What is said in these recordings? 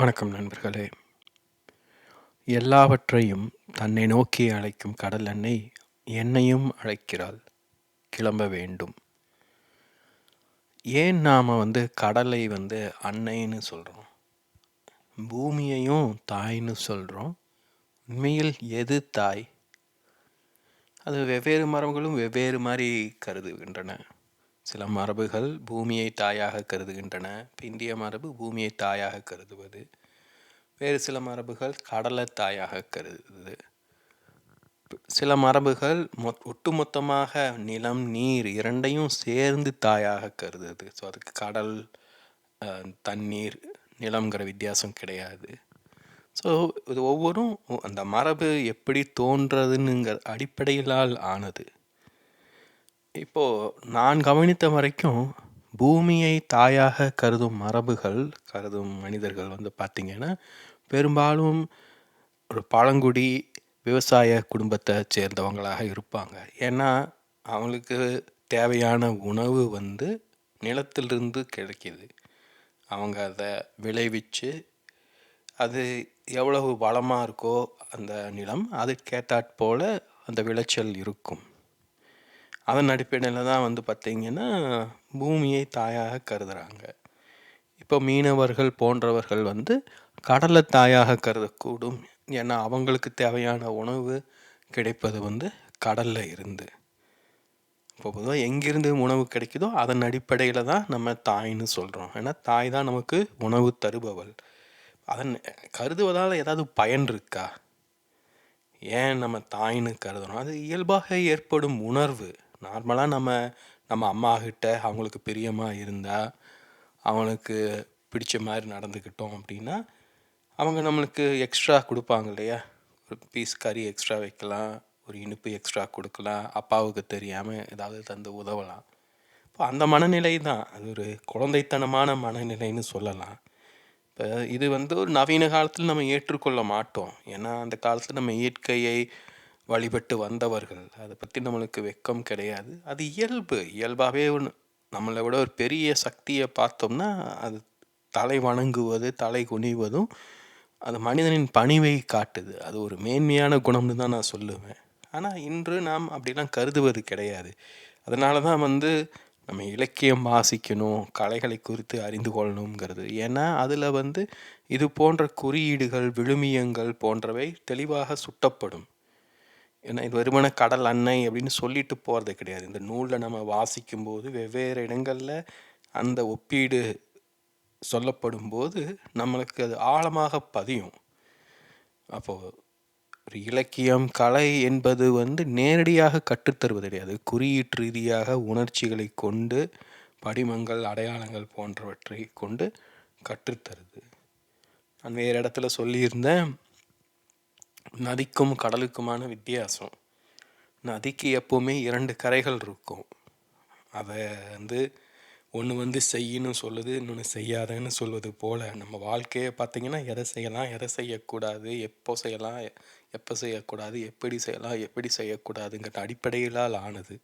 வணக்கம் நண்பர்களே. எல்லாவற்றையும் தன்னை நோக்கி அழைக்கும் கடல் அன்னை என்னையும் அழைக்கிறாள். கிளம்ப வேண்டும். ஏன் நாம் வந்து கடலை வந்து அன்னைன்னு சொல்கிறோம் பூமியையும் தாய்ன்னு சொல்கிறோம் உண்மையில் எது தாய்? அது வெவ்வேறு மரபுகளும் வெவ்வேறு மாதிரி கருதுகின்றன. சில மரபுகள் பூமியை தாயாக கருதுகின்றன. இந்திய மரபு பூமியை தாயாக கருதுவது. வேறு சில மரபுகள் கடலை தாயாக கருதுது. சில மரபுகள் மொ ஒட்டுமொத்தமாக நிலம் நீர் இரண்டையும் சேர்ந்து தாயாக கருதுது. ஸோ அதுக்கு கடல் தண்ணீர் நிலம்ங்கிற வித்தியாசம் கிடையாது. ஸோ இது ஒவ்வொரும் அந்த மரபு எப்படி தோன்றதுன்னுங்கிற அடிப்படையிலால் ஆனது. இப்போது நான் கவனித்த வரைக்கும் பூமியை தாயாக கருதும் மரபுகள் கருதும் மனிதர்கள் வந்து பார்த்திங்கன்னா பெரும்பாலும் ஒரு பழங்குடி விவசாய குடும்பத்தை சேர்ந்தவங்களாக இருப்பாங்க. ஏன்னா அவங்களுக்கு தேவையான உணவு வந்து நிலத்திலிருந்து கிடைக்கிது. அவங்க அதை விளைவிச்சு அது எவ்வளவு வளமாக இருக்கோ அந்த நிலம் அதுக்கேற்றாற் அந்த விளைச்சல் இருக்கும். அதன் அடிப்படையில் தான் வந்து பார்த்திங்கன்னா பூமியை தாயாக கருதுகிறாங்க இப்போ மீனவர்கள் போன்றவர்கள் வந்து கடலை தாயாக கருதக்கூடும் ஏன்னா அவங்களுக்கு தேவையான உணவு கிடைப்பது வந்து கடலில் இருந்து. இப்போ பொதுவாக எங்கேருந்து உணவு கிடைக்குதோ அதன் அடிப்படையில் தான் நம்ம தாய்ன்னு சொல்கிறோம் ஏன்னா தாய் தான் நமக்கு உணவு தருபவள். அதன் கருதுவதால் ஏதாவது பயன் இருக்கா? ஏன் நம்ம தாய்ன்னு கருதுறோம்? அது இயல்பாக ஏற்படும் உணர்வு. நார்மலாக நம்ம நம்ம அம்மாக்கிட்ட அவங்களுக்கு பிரியமாக இருந்தால் அவங்களுக்கு பிடிச்ச மாதிரி நடந்துக்கிட்டோம் அப்படின்னா அவங்க நம்மளுக்கு எக்ஸ்ட்ரா கொடுப்பாங்க இல்லையா? ஒரு பீஸ் கறி எக்ஸ்ட்ரா வைக்கலாம் ஒரு இனிப்பு எக்ஸ்ட்ரா கொடுக்கலாம் அப்பாவுக்கு தெரியாமல் ஏதாவது தந்து உதவலாம். இப்போ அந்த மனநிலை தான். அது ஒரு குழந்தைத்தனமான மனநிலைன்னு சொல்லலாம். இப்போ இது வந்து ஒரு நவீன காலத்தில் நம்ம ஏற்றுக்கொள்ள மாட்டோம். ஏன்னா அந்த காலத்தில் நம்ம இயற்கையை வழிபட்டு வந்தவர்கள். அதை பற்றி நம்மளுக்கு வெக்கம் கிடையாது. அது இயல்பு. இயல்பாகவே ஒன்று நம்மளை விட ஒரு பெரிய சக்தியை பார்த்தோம்னா அது தலை வணங்குவது தலை குனிவதும் அது மனிதனின் பணிவை காட்டுது. அது ஒரு மேன்மையான குணம்னு தான் நான் சொல்லுவேன். ஆனால் இன்று நாம் அப்படிலாம் கருதுவது கிடையாது. அதனால தான் வந்து நம்ம இலக்கியம் வாசிக்கணும் கலைகளை குறித்து அறிந்து கொள்ளணுங்கிறது ஏன்னா அதில் வந்து இது போன்ற குறியீடுகள் விழுமியங்கள் போன்றவை தெளிவாக சுட்டப்படும். ஏன்னா இது வருமான கடல் அன்னை அப்படின்னு சொல்லிட்டு போகிறது கிடையாது. இந்த நூலில் நம்ம வாசிக்கும்போது வெவ்வேறு இடங்களில் அந்த ஒப்பீடு சொல்லப்படும் போது நம்மளுக்கு அது ஆழமாக பதியும். அப்போது ஒரு இலக்கியம் கலை என்பது வந்து நேரடியாக கற்றுத்தருவது கிடையாது குறியீட்டு ரீதியாக உணர்ச்சிகளை கொண்டு படிமங்கள் அடையாளங்கள் போன்றவற்றை கொண்டு கற்றுத்தருது நான் வேறு இடத்துல சொல்லியிருந்தேன் நதிக்கும் கடலுக்குமான வித்தியாசம். நதிக்கு எப்போவுமே இரண்டு கரைகள் இருக்கும். அதை வந்து ஒன்று வந்து செய்யணும் சொல்லுது இன்னொன்று செய்யாதன்னு சொல்வது போல். நம்ம வாழ்க்கையை பார்த்திங்கன்னா எதை செய்யலாம் எதை செய்யக்கூடாது எப்போ செய்யலாம் எப்போ செய்யக்கூடாது எப்படி செய்யலாம் எப்படி செய்யக்கூடாதுங்கிற அடிப்படையிலால் ஆனது.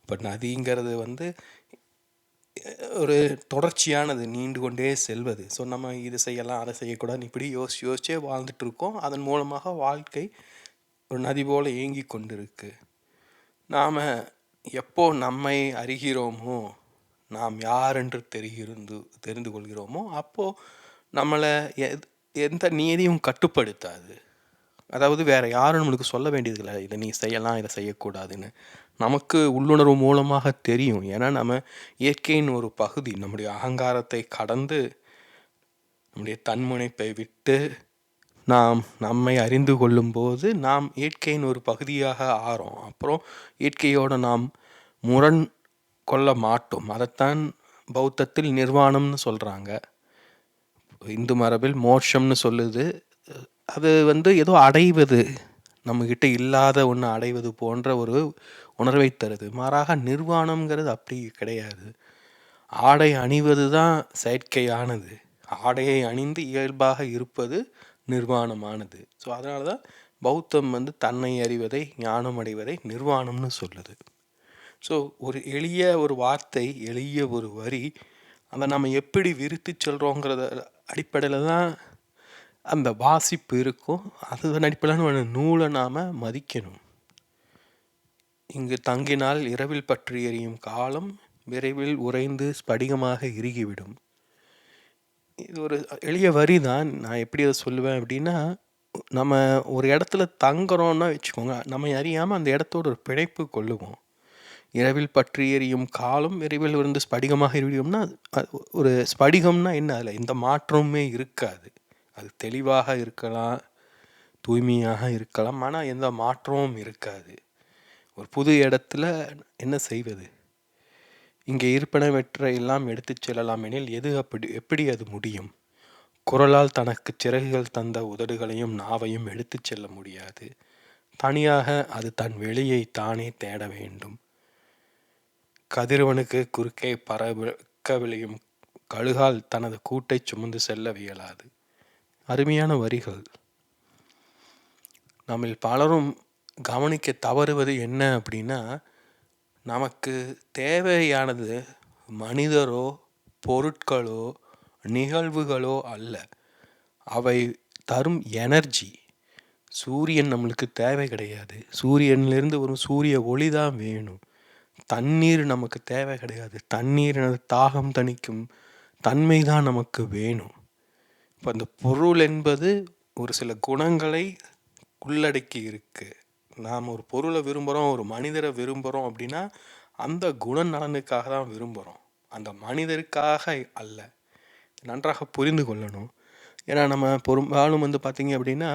இப்போ நதிங்கிறது வந்து ஒரு தொடர்ச்சியானது நீண்டு கொண்டே செல்வது. ஸோ நம்ம இது செய்யலாம் அதை செய்யக்கூடாதுன்னு இப்படி யோசிச்சு யோசிச்சே வாழ்ந்துட்டுருக்கோம். அதன் மூலமாக வாழ்க்கை ஒரு நதி போல் இயங்கி கொண்டிருக்கு. நாம் எப்போ நம்மை அறிகிறோமோ நாம் யார் என்று தெரிகிறது தெரிந்து கொள்கிறோமோ அப்போது நம்மளை எந்த நீதியும் கட்டுப்படுத்தாது. அதாவது வேறு யாரும் நம்மளுக்கு சொல்ல வேண்டியதில்லை. இதை நீ செய்யலாம் இதை செய்யக்கூடாதுன்னு. நமக்கு உள்ளுணர்வு மூலமாக தெரியும். ஏன்னா நம்ம இயற்கையின் ஒரு பகுதி. நம்முடைய அகங்காரத்தை கடந்து நம்முடைய தன்முனைப்பை விட்டு நாம் நம்மை அறிந்து கொள்ளும்போது நாம் இயற்கையின் ஒரு பகுதியாக ஆறோம். அப்புறம் இயற்கையோடு நாம் முரண் கொள்ள மாட்டோம். அதைத்தான் பௌத்தத்தில் நிர்வாணம்னு சொல்கிறாங்க இந்து மரபில் மோட்சம்னு சொல்லுது. அது வந்து ஏதோ அடைவது நம்மக்கிட்ட இல்லாத ஒன்று அடைவது போன்ற ஒரு உணர்வை தருது. மாறாக நிர்வாணம்ங்கிறது அப்படி கிடையாது. ஆடை அணிவது தான் செயற்கையானது. ஆடையை அணிந்து இயல்பாக இருப்பது நிர்வாணமானது. ஸோ அதனால தான் பௌத்தம் வந்து தன்னை அறிவதை ஞானம் அடைவதை நிர்வாணம்னு சொல்லுது. ஸோ ஒரு எளிய ஒரு வார்த்தை எளிய ஒரு வரி அதை நம்ம எப்படி விரித்து செல்கிறோங்கிறத அடிப்படையில் தான் அந்த வாசிப்பு இருக்கும். அதுதான் அடிப்படையில் நம்ம நூலை நாம் மதிக்கணும். இங்கு தங்கினால் இரவில் பற்றி எறியும் காலம் விரைவில் உறைந்து ஸ்படிகமாக இறுகிவிடும். இது ஒரு எளிய வரி தான். நான் எப்படி அதை சொல்லுவேன் அப்படின்னா நம்ம ஒரு இடத்துல தங்குறோன்னா வச்சுக்கோங்க நம்ம அறியாமல் அந்த இடத்தோட ஒரு பிணைப்பு கொள்ளுவோம். இரவில் பற்றி எறியும் காலம் விரைவில் இருந்து ஸ்படிகமாக எரியும்னா ஒரு ஸ்படிகம்னா என்ன அதில்? எந்த மாற்றமுமே இருக்காது. அது தெளிவாக இருக்கலாம் தூய்மையாக இருக்கலாம் ஆனால் எந்த மாற்றமும் இருக்காது. ஒரு புது இடத்துல என்ன செய்வது? இங்கே இருப்பனவற்றை எல்லாம் எடுத்து செல்லலாம் எனில் எது அப்படி எப்படி அது முடியும்? குரலால் தனக்கு சிறகுகள் தந்த உதடுகளையும் நாவையும் எடுத்துச் செல்ல முடியாது. தனியாக அது தன் வெளியை தானே தேட வேண்டும். கதிரவனுக்கு குறுக்கே பறக்க விளையும் கழுகால் தனது கூட்டை சுமந்து செல்ல வியலாது. அருமையான வரிகள். நம்மில் பலரும் கவனிக்க தவறுவது என்ன அப்படின்னா நமக்கு தேவையானது மனிதரோ பொருட்களோ நிகழ்வுகளோ அல்ல. அவை தரும் எனர்ஜி. சூரியன் நம்மளுக்கு தேவை கிடையாது. சூரியன்லேருந்து வரும் சூரிய ஒளி தான் வேணும். தண்ணீர் நமக்கு தேவை கிடையாது. தண்ணீர் தாகம் தணிக்கும் தன்மை தான் நமக்கு வேணும். இப்போ அந்த பொருள் என்பது ஒரு சில குணங்களை உள்ளடக்கி இருக்குது நாம் ஒரு பொருளை விரும்புகிறோம் ஒரு மனிதரை விரும்புகிறோம் அப்படின்னா அந்த குண நலனுக்காக தான் விரும்புகிறோம் அந்த மனிதருக்காக அல்ல. நன்றாக புரிந்து கொள்ளணும். ஏன்னா நம்ம பெரும்பாலும் வந்து பார்த்திங்க அப்படின்னா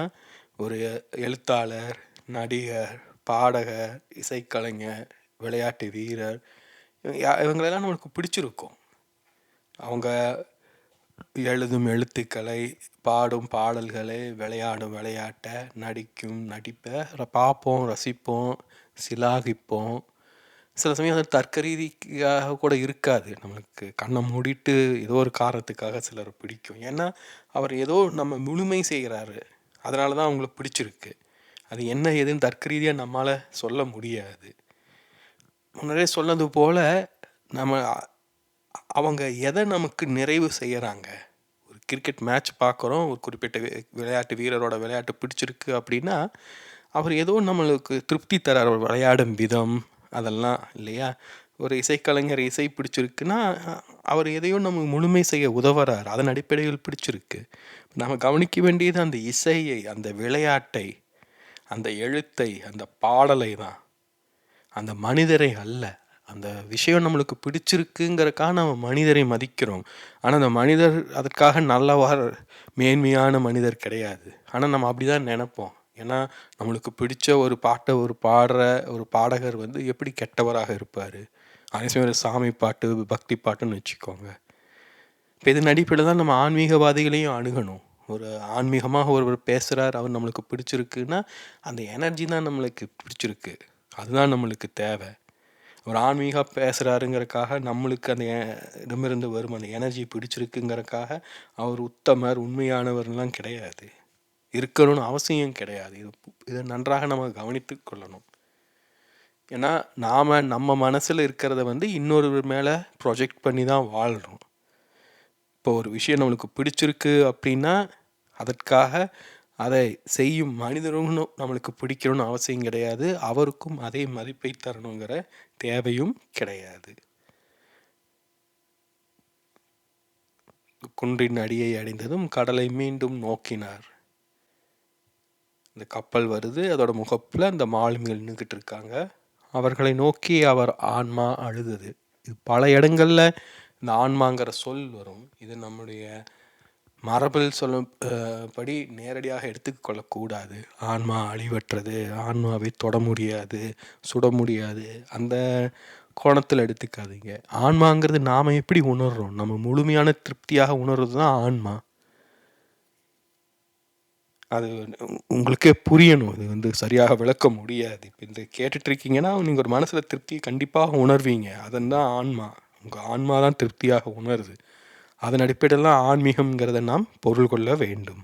ஒரு எழுத்தாளர் நடிகர் பாடகர் இசைக்கலைஞர் விளையாட்டு வீரர். இவங்களெல்லாம் நம்மளுக்கு பிடிச்சிருக்கும். அவங்க எழுதும் எழுத்துக்களை பாடும் பாடல்களை விளையாடும் விளையாட்டை நடிக்கும் நடிப்பை பார்ப்போம் ரசிப்போம் சிலாகிப்போம். சில சமயம் அது தர்க்கரீதிக்காக கூட இருக்காது. நம்மளுக்கு கண்ணை மூடிட்டு ஏதோ ஒரு காரணத்துக்காக சிலர் பிடிக்கும். ஏன்னா அவர் ஏதோ நம்ம முழுமை செய்கிறாரு. அதனால தான் அவங்களுக்கு பிடிச்சிருக்கு. அது என்ன ஏதுன்னு தர்க்க ரீதியாக நம்மளால் சொல்ல முடியாது. முன்னரே சொன்னது போல் நம்ம அவங்க எதை நமக்கு நிறைவு செய்கிறாங்க ஒரு கிரிக்கெட் மேட்ச் பார்க்குறோம் ஒரு குறிப்பிட்ட விளையாட்டு வீரரோட விளையாட்டு பிடிச்சிருக்கு அப்படின்னா அவர் ஏதோ நம்மளுக்கு திருப்தி தரார். விளையாடும் விதம் அதெல்லாம் இல்லையா? ஒரு இசைக்கலைஞர் இசை பிடிச்சிருக்குன்னா அவர் எதையோ நம்ம முழுமை செய்ய உதவுறார். அதன் அடிப்படையில் பிடிச்சிருக்கு. நம்ம கவனிக்க வேண்டியது அந்த இசையை அந்த விளையாட்டை அந்த எழுத்தை அந்த பாடலை தான். அந்த மனிதரை அல்ல. அந்த விஷயம் நம்மளுக்கு பிடிச்சிருக்குங்கிறக்காக நம்ம மனிதரை மதிக்கிறோம். ஆனால் அந்த மனிதர் அதற்காக நல்லவார் மேன்மையான மனிதர் கிடையாது. ஆனால் நம்ம அப்படி தான் நினைப்போம். ஏன்னா நம்மளுக்கு பிடிச்ச ஒரு பாட்டை ஒரு பாடுற ஒரு பாடகர் வந்து எப்படி கெட்டவராக இருப்பார்? அதே ஒரு சாமி பாட்டு பக்தி பாட்டுன்னு வச்சுக்கோங்க. இப்போ இதன் அடிப்படையில் தான் நம்ம ஆன்மீகவாதிகளையும் அணுகணும். ஒரு ஆன்மீகமாக ஒருவர் பேசுகிறார் அவர் நம்மளுக்கு பிடிச்சிருக்குன்னா அந்த எனர்ஜி தான் நம்மளுக்கு பிடிச்சிருக்கு. அதுதான் நம்மளுக்கு தேவை. ஒரு ஆன்மீக பேசுகிறாருங்கிறக்காக நம்மளுக்கு அந்த இடமிருந்து வரும். அந்த எனர்ஜி பிடிச்சிருக்குங்கிறக்காக அவர் உத்தமர் உண்மையானவர்லாம் கிடையாது. இருக்கணும்னு அவசியம் கிடையாது. இது இதை நன்றாக நம்ம கவனித்து கொள்ளணும். ஏன்னா நாம் நம்ம மனசில் இருக்கிறத வந்து இன்னொரு மேலே ப்ரொஜெக்ட் பண்ணி தான் வாழ்கிறோம் இப்போ ஒரு விஷயம் நம்மளுக்கு பிடிச்சிருக்கு அப்படின்னா அதற்காக அதை செய்யும் மனிதனும் நம்மளுக்கு பிடிக்கணும்னு அவசியம் கிடையாது. அவருக்கும் அதே மதிப்பை தரணுங்கிற தேவையும் கிடையாது. குன்றின் அடியை அடைந்ததும் கடலை மீண்டும் நோக்கினார். இந்த கப்பல் வருது. அதோட முகப்பில் அந்த மாலுமிகள் நின்றுக்கிட்டு இருக்காங்க. அவர்களை நோக்கி அவர் ஆன்மா அழுதது. இது பல இடங்களில் இந்த ஆன்மாங்கிற சொல் வரும். இது நம்முடைய மரபில் சொல்லும் படி நேரடியாக எடுத்துக்கொள்ளக்கூடாது ஆன்மா அழிவற்றது ஆன்மாவை தொட முடியாது சுட முடியாது. அந்த கோணத்தில் எடுத்துக்காதீங்க. ஆன்மாங்கிறது நாம் எப்படி உணர்றோம்? நம்ம முழுமையான திருப்தியாக உணர்றது தான் ஆன்மா. அது உங்களுக்கே புரியணும். இது வந்து சரியாக விளக்க முடியாது. இப்போ இந்த கேட்டுட்ருக்கீங்கன்னா நீங்கள் ஒரு மனசில் திருப்தி கண்டிப்பாக உணர்வீங்க. அதன் தான் ஆன்மா. உங்கள் ஆன்மா தான் திருப்தியாக உணருது. அதன் அடிப்படையில் ஆன்மீகம்ங்கிறத நாம் பொருள் கொள்ள வேண்டும்.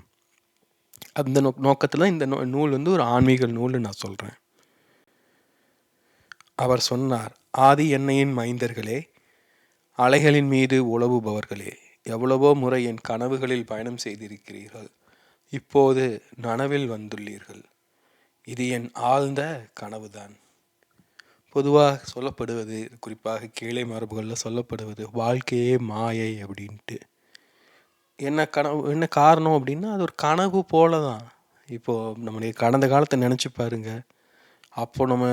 அந்த நோ நோக்கத்தில் இந்த நூல் வந்து ஒரு ஆன்மீக நூல்னு நான் சொல்கிறேன் அவர் சொன்னார் ஆதி எண்ணெயின் மைந்தர்களே அலைகளின் மீது உழவுபவர்களே எவ்வளவோ முறை என் கனவுகளில் பயணம் செய்திருக்கிறீர்கள். இப்போது நனவில் வந்துள்ளீர்கள். இது என் ஆழ்ந்த கனவுதான். பொதுவாக சொல்லப்படுவது குறிப்பாக கீழே மரபுகளில் சொல்லப்படுவது வாழ்க்கையே மாயை அப்படின்ட்டு. என்ன கனவு என்ன காரணம் அப்படின்னா அது ஒரு கனவு போல தான் இப்போது நம்முடைய கடந்த காலத்தை நினச்சி பாருங்க. அப்போ நம்ம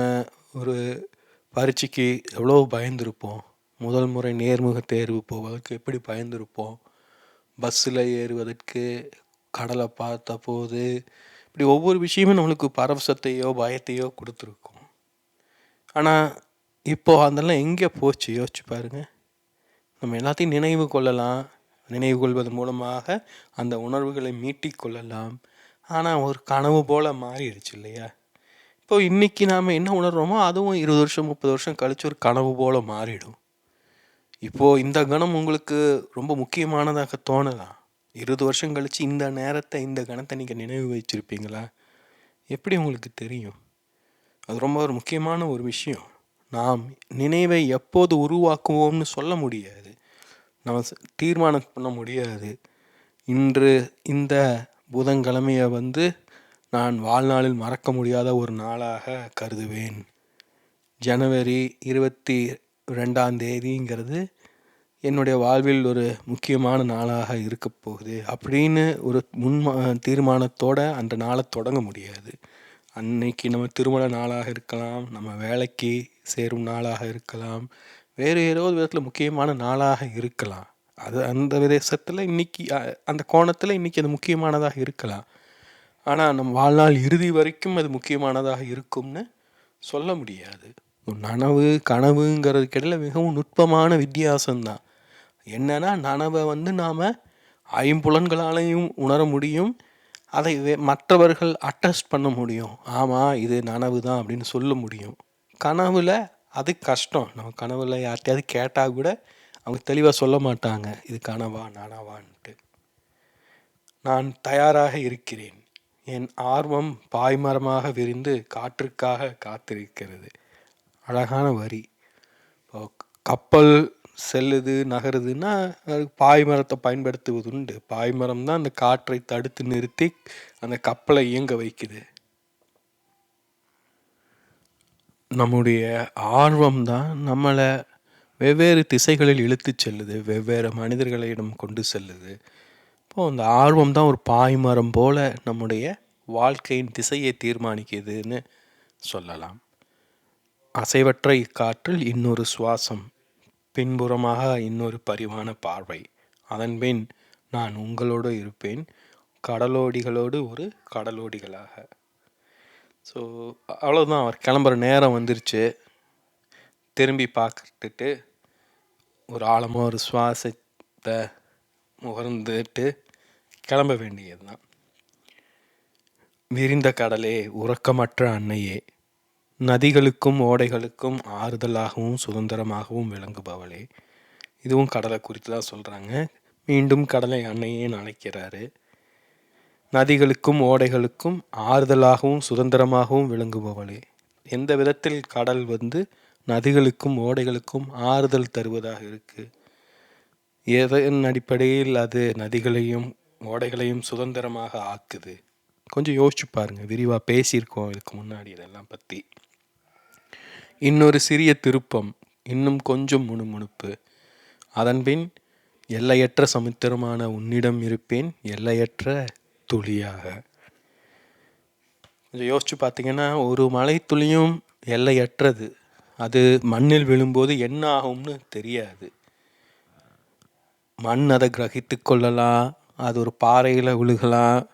ஒரு பரீட்சைக்கு எவ்வளோ பயந்துருப்போம். முதல் முறை நேர்முக தேர்வு போவதற்கு எப்படி பயந்துருப்போம்? பஸ்ஸில் ஏறுவதற்கு கடலை பார்த்த போது இப்படி ஒவ்வொரு விஷயமும் நம்மளுக்கு பரவசத்தையோ பயத்தையோ கொடுத்துருக்கும். ஆனால் இப்போது அதெல்லாம் எங்கே போச்சு? யோசிச்சு பாருங்கள் நம்ம எல்லாத்தையும் நினைவு கொள்ளலாம். நினைவு கொள்வதன் மூலமாக அந்த உணர்வுகளை மீட்டிக் கொள்ளலாம். ஆனால் ஒரு கனவு போல் மாறிடுச்சு இல்லையா? இப்போ இன்றைக்கி நாம் என்ன உணர்கிறோமோ அதுவும் இருபது வருஷம் முப்பது வருஷம் கழித்து ஒரு கனவு போல் மாறிடும். இப்போது இந்த கணம் உங்களுக்கு ரொம்ப முக்கியமானதாக தோணலாம். இருபது வருஷம் கழித்து இந்த நேரத்தை இந்த கணத்தை நீங்கள் நினைவு வச்சுருப்பீங்களா எப்படி உங்களுக்கு தெரியும்? அது ரொம்ப ஒரு முக்கியமான ஒரு விஷயம். நாம் நினைவை எப்போது உருவாக்குவோம்னு சொல்ல முடியாது. நம்ம தீர்மானம் பண்ண முடியாது. இன்று இந்த புதன்கிழமையை வந்து நான் வாழ்நாளில் மறக்க முடியாத ஒரு நாளாக கருதுவேன். ஜனவரி இருபத்தி ரெண்டாம் தேதிங்கிறது என்னுடைய வாழ்வில் ஒரு முக்கியமான நாளாக இருக்க போகுது. அப்படின்னு ஒரு முன் தீர்மானத்தோடு அந்த நாளை தொடங்க முடியாது. அன்னைக்கு நம்ம திருமண நாளாக இருக்கலாம் நம்ம வேலைக்கு சேரும் நாளாக இருக்கலாம் வேறு ஏதோ ஒரு விதத்தில் முக்கியமான நாளாக இருக்கலாம். அது அந்த விதத்தில் இன்றைக்கி அந்த கோணத்தில் இன்றைக்கி அது முக்கியமானதாக இருக்கலாம். ஆனால் நம் வாழ்நாள் இறுதி வரைக்கும் அது முக்கியமானதாக இருக்கும்னு சொல்ல முடியாது. நனவு கனவுங்கிறதுக்கிடையில் மிகவும் நுட்பமான வித்தியாசம்தான். என்னென்னா நனவை வந்து நாம் ஐம்புலன்களாலையும் உணர முடியும். அதை மற்றவர்கள் அட்டஸ்ட் பண்ண முடியும். ஆமாம் இது நனவு தான் அப்படின்னு சொல்ல முடியும். கனவில் அது கஷ்டம். நம்ம கனவில் யார்கிட்டயாவது கேட்டால் கூட அவங்க தெளிவாக சொல்ல மாட்டாங்க. இது கனவா நனவான்ட்டு. நான் தயாராக இருக்கிறேன். என் ஆர்வம் பாய்மரமாக விரிந்து காற்றுக்காக காத்திருக்கிறது. அழகான வரி. கப்பல் செல்லுது நகருதுன்னா பாய்மரத்தை பயன்படுத்துவது உண்டு பாய்மரம் தான் அந்த காற்றை தடுத்து நிறுத்தி அந்த கப்பலை இயங்க வைக்குது. நம்முடைய ஆர்வம் தான் நம்மளை வெவ்வேறு திசைகளில் இழுத்து செல்லுது வெவ்வேறு மனிதர்களிடம் கொண்டு செல்லுது. இப்போ அந்த ஆர்வம் தான் ஒரு பாய்மரம் போல நம்முடைய வாழ்க்கையின் திசையை தீர்மானிக்குதுன்னு சொல்லலாம். அசைவற்ற இக்காற்றில் இன்னொரு சுவாசம் பின்புறமாக இன்னொரு பரிவான பார்வை. அதன்பின் நான் உங்களோடு இருப்பேன். கடலோடிகளோடு ஒரு கடலோடிகளாக. ஸோ அவ்வளோதான் அவர் கிளம்புற நேரம் வந்துருச்சு. திரும்பி பார்த்துட்டு ஒரு ஆழமாக ஒரு சுவாசத்தை முகர்ந்துட்டு கிளம்ப வேண்டியது தான் விரிந்த கடலே உறக்கமற்ற அன்னையே. நதிகளுக்கும் ஓடைகளுக்கும் ஆறுதலாகவும் சுதந்திரமாகவும் விளங்குபவளே. இதுவும் கடலை குறித்து தான் சொல்கிறாங்க மீண்டும் கடலை அன்னையே அழைக்கிறாரு நதிகளுக்கும் ஓடைகளுக்கும் ஆறுதலாகவும் சுதந்திரமாகவும் விளங்குபவளே. எந்த விதத்தில் கடல் வந்து நதிகளுக்கும் ஓடைகளுக்கும் ஆறுதல் தருவதாக இருக்குது எதன் அடிப்படையில் அது நதிகளையும் ஓடைகளையும் சுதந்திரமாக ஆக்குது? கொஞ்சம் யோசிச்சு பாருங்கள் விரிவாக பேசியிருக்கோம் இதுக்கு முன்னாடி இதெல்லாம் பற்றி இன்னொரு சிறிய திருப்பம் இன்னும் கொஞ்சம் முணுமுணுப்பு. அதன்பின் எல்லையற்ற சமுத்திரமான உன்னிடம் இருப்பேன் எல்லையற்ற துளியாக. கொஞ்சம் யோசிச்சு பார்த்தீங்கன்னா ஒரு மலை துளியும் எல்லையற்றது. அது மண்ணில் விழும்போது என்ன ஆகும்னு தெரியாது. மண் அதை கிரகித்து கொள்ளலாம் அது ஒரு பாறையில் விழுகலாம்.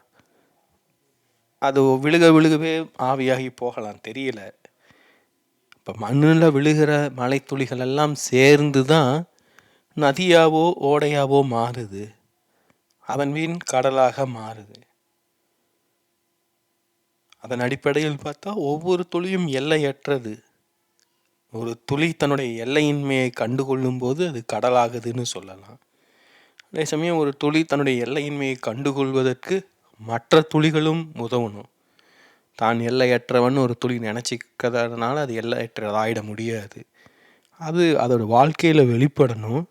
அது விழுக விழுகவே ஆவியாகி போகலாம் தெரியல. இப்போ மண்ணில் விழுகிற மலைத்துளிகள் எல்லாம் சேர்ந்து தான் நதியாவோ ஓடையாவோ மாறுது. அதன் மீன் கடலாக மாறுது. அதன் அடிப்படையில் பார்த்தா ஒவ்வொரு துளியும் எல்லையற்றது. ஒரு துளி தன்னுடைய எல்லையின்மையை கண்டுகொள்ளும் போது அது கடலாகுதுன்னு சொல்லலாம். அதே சமயம் ஒரு துளி தன்னுடைய எல்லையின்மையை கண்டுகொள்வதற்கு மற்ற துளிகளும் உதவணும். தான் எல்லையற்றவன் ஒரு துளி நினச்சிக்கிறதுனால அது எல்லையற்றதாயிட முடியாது. அது அதோடய வாழ்க்கையில் வெளிப்படணும்.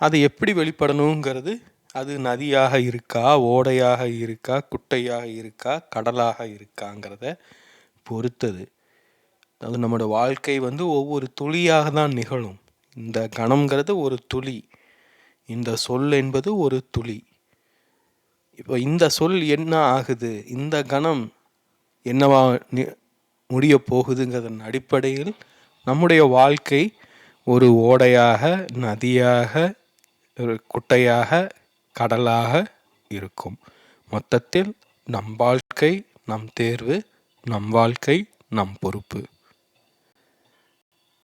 அது எப்படி வெளிப்படணுங்கிறது அது நதியாக இருக்கா ஓடையாக இருக்கா குட்டையாக இருக்கா கடலாக இருக்காங்கிறத பொறுத்தது. அது நம்மளோட வாழ்க்கை வந்து ஒவ்வொரு துளியாக தான் நிகழும். இந்த கணம்ங்கிறது ஒரு துளி. இந்த சொல் என்பது ஒரு துளி. இப்போ இந்த சொல் என்ன ஆகுது? இந்த கணம் என்னவா முடிய போகுதுங்கிறதன் அடிப்படையில் நம்முடைய வாழ்க்கை ஒரு ஓடையாக நதியாக ஒரு குட்டையாக கடலாக இருக்கும். மொத்தத்தில் நம் வாழ்க்கை நம் தேர்வு நம் வாழ்க்கை நம் பொறுப்பு.